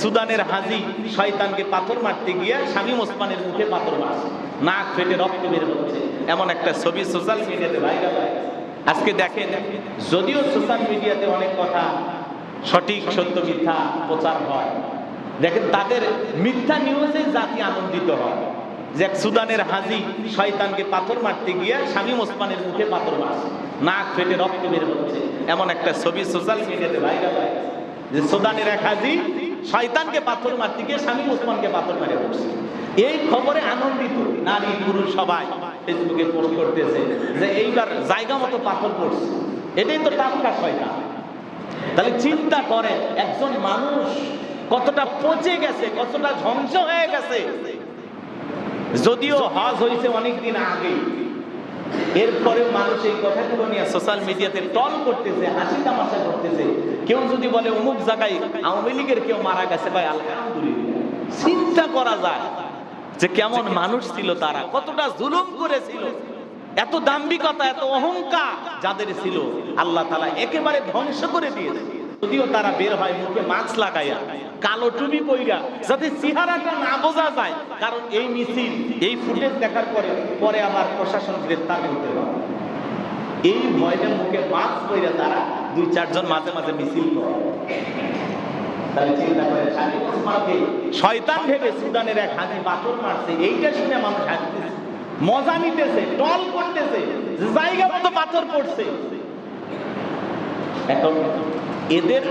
সুদানের হাজি শয়তানকে পাথর মারতে গিয়ে স্বামী ওসমানের মুখে পাথর মারছে। নাক ফেটে রক্ত বের হচ্ছে। এমন একটা ছবি সোশ্যাল মিডিয়াতে ভাইরাল আজকে দেখেন, যদিও সোশ্যাল মিডিয়াতে অনেক কথা সঠিক, সত্য, মিথ্যা প্রচার হয়, দেখেন তাদের মিথ্যা নিউজে জাতি আনন্দিত হয় যে এক সুদানের হাজি শয়তানকে পাথর মারতে গিয়ে স্বামী ওসমানের মুখে পাথর মারছে। নাক ফেটে রক্ত বের হচ্ছে। এমন একটা ছবি সোশ্যাল মিডিয়াতে ভাইরাল হয় যে সুদানের এক হাজি শয়তানকে পাথর মারতে গিয়ে স্বামী ওসমানকে পাথর মারে বসছে এই খবরে আনন্দিত নারী পুরুষ সবাই ফেসবুকে পোস্ট করতেছে যে এইবার জায়গা মতো পাথর পড়ছে। এটাই তো টাটকা শয়তান। তাহলে চিন্তা করেন, একজন মানুষ কতটা পচে গেছে, কতটা ধ্বংস হয়ে গেছে। যদিও হজ হয়েছে অনেকদিন আগে এরপরেও মানুষ এই কথাগুলো নিয়ে সোশ্যাল মিডিয়াতে টল করতেছে, হাসি তামাশা করতেছে। কেউ যদি বলে অমুক জায়গায় আওয়ামী লীগের কেউ মারা গেছে, ভাই, আলহামদুলিল্লাহ। চিন্তা করা যায় যে কেমন মানুষ ছিল তারা, কতটা জুলুম করেছিল, এত দাম্ভিকতা, এত অহংকার যাদের ছিল, আল্লাহ তালা একেবারে ধ্বংস করে দিয়েছে। যদিও তারা বের হয় মুখে মাস্ক লাগাইয়া, কালো টুপি পইরা, যাতে চেহারাটা না বোঝা যায়। কারণ এই মিছিল, এই ফুটেজ দেখার পরে পরে আবার প্রশাসন গ্রেফতার করতে পারে এই ভয়টা মুখে মাস্ক পইরা তারা দুই, চারজন মাঝে মাঝে মিছিল করে। শয়তান ভেবে সুদানের এক হাজি পাথর মারছে, এইটা শুনে মানুষ হাসতেছে। মজা নিতেছে, টল করতেছে জায়গা মতো পাথর পড়ছে। এখন এদের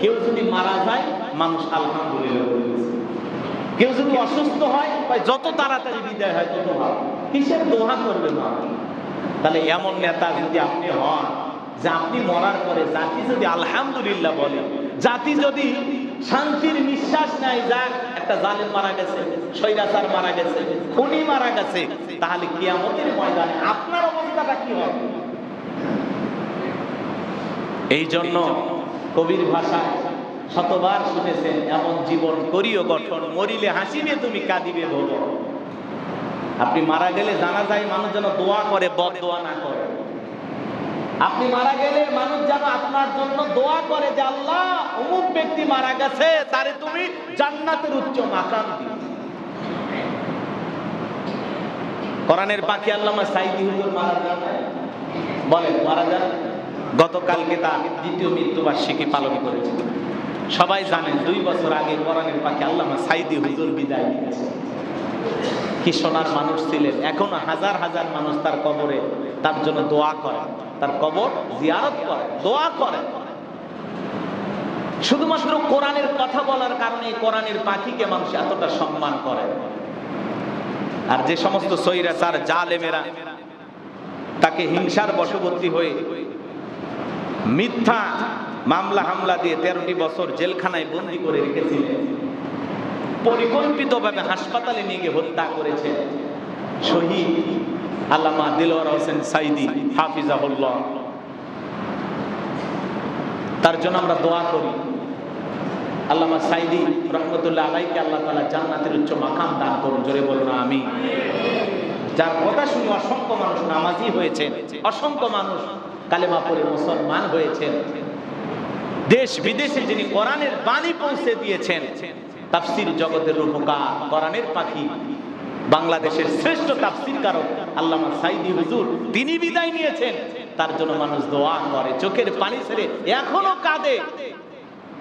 কেউ যদি মারা যায় মানুষ আলহামদুলিল্লাহ। কেউ যদি অসুস্থ হয় ভাই যত তাড়াতাড়ি বিদায় হয় তত ভালো। কিসের দোহা করবে না তাহলে এমন নেতা যদি আপনি হন যে আপনি মরার পরে জাতি যদি আলহামদুলিল্লাহ বলে জাতি যদি শান্তির নিঃশ্বাস নেয় যাক একটা জালেম মারা গেছে স্বৈরাচার মারা গেছে খুনি মারা গেছে তাহলে কিয়ামতের ময়দানে আপনার অবস্থাটা কি হবে? এই জন্য কবির ভাষায় শতবার শুনেছেন, এমন জীবন করিও গঠন, মরিলে হাসিবে তুমি, কাঁদিবে বলো আপনি মারা গেলে জানা যায় মানুষ যেন দোয়া করে বদ দোয়া না করে। আপনি মারা গেলে মানুষ যেন আপনার জন্য দোয়া করে যে, আল্লাহ, অমুক ব্যক্তি মারা গেছে, তারে তুমি জান্নাতের উচ্চ মাকাম কোরআনের পাখি আল্লামা সাইদি হুজুর মারা যান বলেন, মারা যান গতকালকে তার দ্বিতীয় মৃত্যুবার্ষিকী পালন করেছে। সবাই জানেন দুই বছর আগে কোরআনের পাখি আল্লামা সাইদি হুজুর বিদায় কি সোনার মানুষ ছিলেন? এখনও হাজার হাজার মানুষ তার কবরে তার জন্য দোয়া করে। তার কবর জিয়ারত করে, দোয়া করে। শুধুমাত্র কোরআনের কথা বলার কারণে কোরআনের পাখিকে মানুষ এতটা সম্মান করে। আর যে সমস্ত সৈরাচার, জালেমেরা তাকে হিংসার বশবর্তী হয়ে মিথ্যা মামলা হামলা দিয়ে তেরোটি বছর জেলখানায় বন্দি করে রেখেছিলেন পরিকল্পিতভাবে হাসপাতালে নিয়ে গিয়ে হত্যা করেছে। শহীদ আল্লামা দিলওয়ার হোসেন সাইদি, হাফিজাহুল্লাহ। তার জন্য আমরা দোয়া করি। আল্লামা সাইদি রহমতুল্লাহ আলাইকে আল্লাহ তালা জান্নাতের উচ্চ মাকাম দান করুন, জোরে বলুন আমি যার কথা শুনে অসংখ্য মানুষ নামাজি হয়েছে। অসংখ্য মানুষ কালেমা পড়ে মুসলমান হয়েছেন। দেশ বিদেশে যিনি কোরআনের বাণী পৌঁছে দিয়েছেন, তাফসির জগতের রূপকার, কোরআনের পাখি, বাংলাদেশের শ্রেষ্ঠ তাফসির কারক আল্লামা সাইদি হুজুর, তিনি বিদায় নিয়েছেন। তার জন্য মানুষ দোয়া করে, চোখের পানি ছেড়ে এখনও কাঁদে।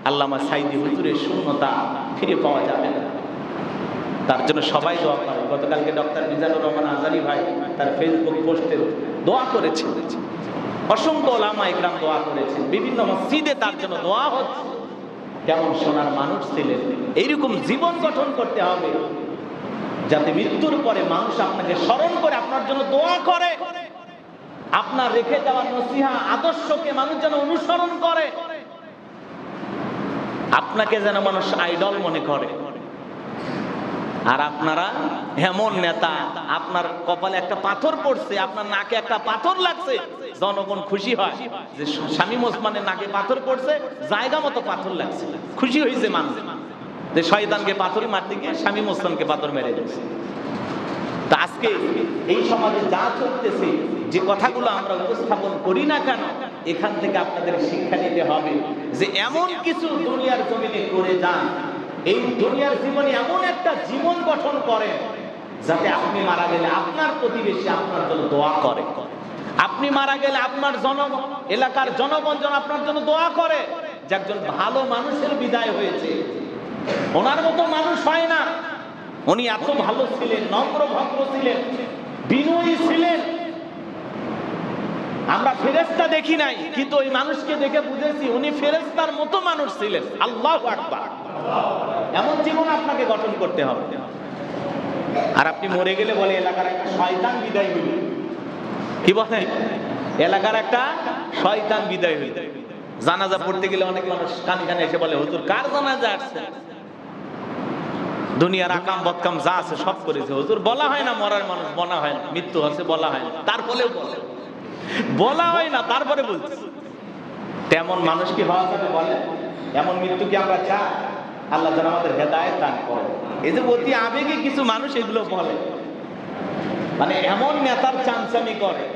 আল্লামা সাইদি হুজুরের শূন্যতা ফিরে পাওয়া যাবে না। তার জন্য সবাই দোয়া করে। গতকালকে ডক্টর মিজানুর রহমান আজারি ভাই তার ফেসবুক পোস্টে দোয়া করেছেন। অসংখ্য ওলামা ইকরাম দোয়া করেছেন। বিভিন্ন মসজিদে তার জন্য দোয়া হচ্ছে। কেমন সোনার মানুষ ছিলেন। এইরকম জীবন গঠন করতে হবে। যাতে মৃত্যুর পরে মানুষ আপনাকে স্মরণ করে আপনার জন্য দোয়া করে। আপনার রেখে যাওয়া নসিহা, আদর্শকে মানুষ যেন অনুসরণ করে। আপনাকে যেন মানুষ আইডল মনে করে। আর আপনারা এমন নেতা, আপনার কপালে একটা পাথর পড়ছে, আপনার নাকে একটা পাথর লাগছে। জনগণ খুশি হয় যে স্বামী ওসমানের নাকে পাথর পড়ছে, জায়গা মতো পাথর লাগছে। খুশি হয়েছে মানুষ। যে শয়তানকে পাথরই মারতে গিয়ে স্বামী ওসমানকে পাথর মেরে দিচ্ছে তা আজকে এই সমাজে যা চলতেছে, যে কথাগুলো আমরা উপস্থাপন করি না কেন, এখান থেকে আপনাদের শিক্ষা নিতে হবে যে এমন কিছু দুনিয়ার জমিনে করে যান। এই দুনিয়ার জীবনে এমন একটা জীবন গঠন করেন, যাতে আপনি মারা গেলে আপনার প্রতিবেশী আপনার জন্য দোয়া করে। আপনি মারা গেলে আপনার জনগণ এলাকার জনগণ যেন আপনার জন্য দোয়া করে যে একজন ভালো মানুষের বিদায় হয়েছে। ওনার মতো মানুষ হয় না। উনি এত ভালো ছিলেন, নম্র ভদ্র ছিলেন, বিনয়ী ছিলেন। আমরা ফেরেস্তা দেখি নাই, কিন্তু ওই মানুষকে দেখে বুঝেছি উনি ফেরেস্তার মতো মানুষ ছিলেন। আল্লাহ এমন জীবন আপনাকে গঠন করতে হবে। আর আপনি মরে গেলে বলে, এলাকার একটা শয়তান বিদায় হইল। কি বলে? এলাকার একটা শয়তান বিদায় হইল। জানাজা পড়তে গেলে অনেক মানুষ কানে কানে এসে বলে, হুজুর, কার জানাজা আসছে? দুনিয়ার আকাম বদকাম যা আছে সব করেছে। হুজুর, বলা হয় না মরার মানুষ, বলা হয় না। মৃত্যু হচ্ছে বলা হয় না। তারপরেও বলে। বলা হয় না, তারপরে বলছে। তেমন মানুষ কি হওয়া যাবে বলে? এমন মৃত্যু কি আমরা চাই? আল্লাহ যেন আমাদের হেদায়ত দান করে এই যে অতি আবেগে কিছু মানুষ এগুলো বলে। মানে এমন নেতার চামচামি করে।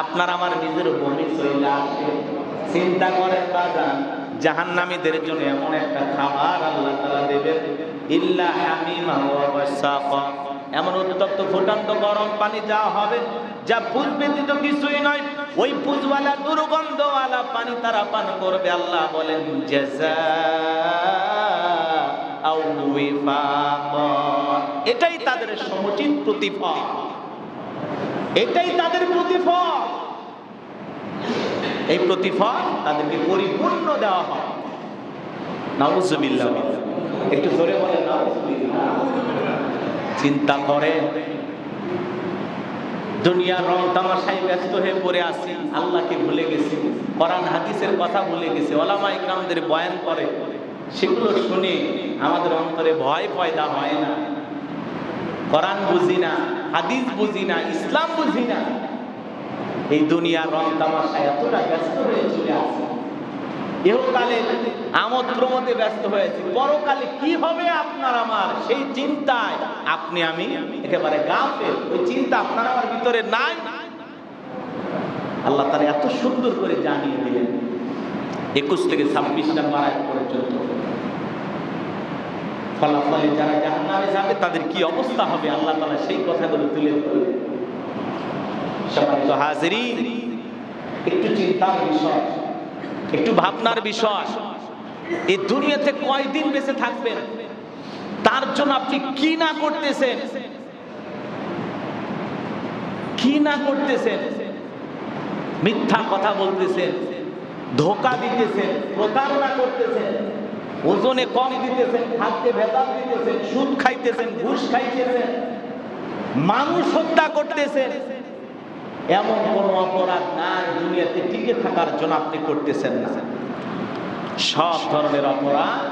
আপনার আমার নিজের বমি চলে আসে চিন্তা করেন বাজান, জাহান্নামীদের জন্য এমন একটা খাবার আল্লাহ তাআলা দেবেন, ইল্লা এমন উত্তপ্ত ফুটান্ত গরম পানি যা হবে, যা পুজ ব্যতীত কিছুই নয়, ওই পুজওয়ালা দুর্গন্ধওয়ালা পানি তারা পান করবে, আল্লাহ বলেন এটাই তাদের সমুচিত প্রতিফল। এটাই তাদের প্রতিফল। এই প্রতিফল তাদেরকে পরিপূর্ণ দেওয়া হয়। নাউজুবিল্লাহ। একটু জোরে বলেন চিন্তা করে দুনিয়ার রং তামাশায় ব্যস্ত হয়ে পড়ে আছি, আল্লাহকে ভুলে গেছি, কোরআন, হাদিসের কথা ভুলে গেছি ওলামা ইকরামদের বয়ান করে, সেগুলো শুনে আমাদের অন্তরে ভয় পয়দা হয় না। কোরআন বুঝি না। হাদিস বুঝি না, ইসলাম বুঝি না। এই দুনিয়ার রং তামাশায় এতটা ব্যস্ত হয়ে চলে আসে। ইহকালে আমোদ প্রমোদে ব্যস্ত হয়েছি। পরকালে কি হবে আপনার আমার? সেই চিন্তায় আপনি আমি একেবারে গাফেল। ওই চিন্তা আপনার আমার ভিতরে নাই। আল্লাহ তারা এত সুন্দর করে জানিয়ে দিলেন। একুশ থেকে ছাব্বিশ নাম্বার পর্যন্ত। ফলাফলে যারা জাহান্নামে যাবে, তাদের কি অবস্থা হবে? আল্লাহ তাআলা সেই কথাগুলো তুলে ধরলেন। সম্মানিত হাজিরিন, একটু চিন্তার বিষয়, একটু ভাবনার বিষয়। এই দুনিয়াতে কয়দিন বেঁচে থাকবেন? তার জন্য আপনি কি না করতেছেন? কি না করতেছেন? মিথ্যা কথা বলতেছেন, ধোকা দিতেছেন, প্রতারণা করতেছেন। ওজনে কম দিতেছেন, খাদ্যে ভেজাল দিতেছেন, সুদ খাইতেছেন, ঘুষ খাইতেছেন, মানুষ হত্যা করতেছেন। এমন কোন অপরাধ নাই, দুনিয়াতে টিকে থাকার জন্য আপনি করতেছেন না। সব ধরনের অপরাধ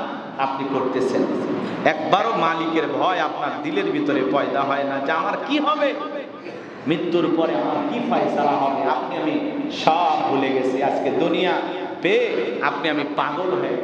আপনি করতেছেন। একবারও মালিকের ভয় আপনার দিলের ভিতরে পয়দা হয় না যে আমার কি হবে? মৃত্যুর পরে আমার কি ফয়সালা হবে? আপনি আমি সব ভুলে গেছি। আজকে দুনিয়া পেয়ে আপনি আমি পাগল হয়ে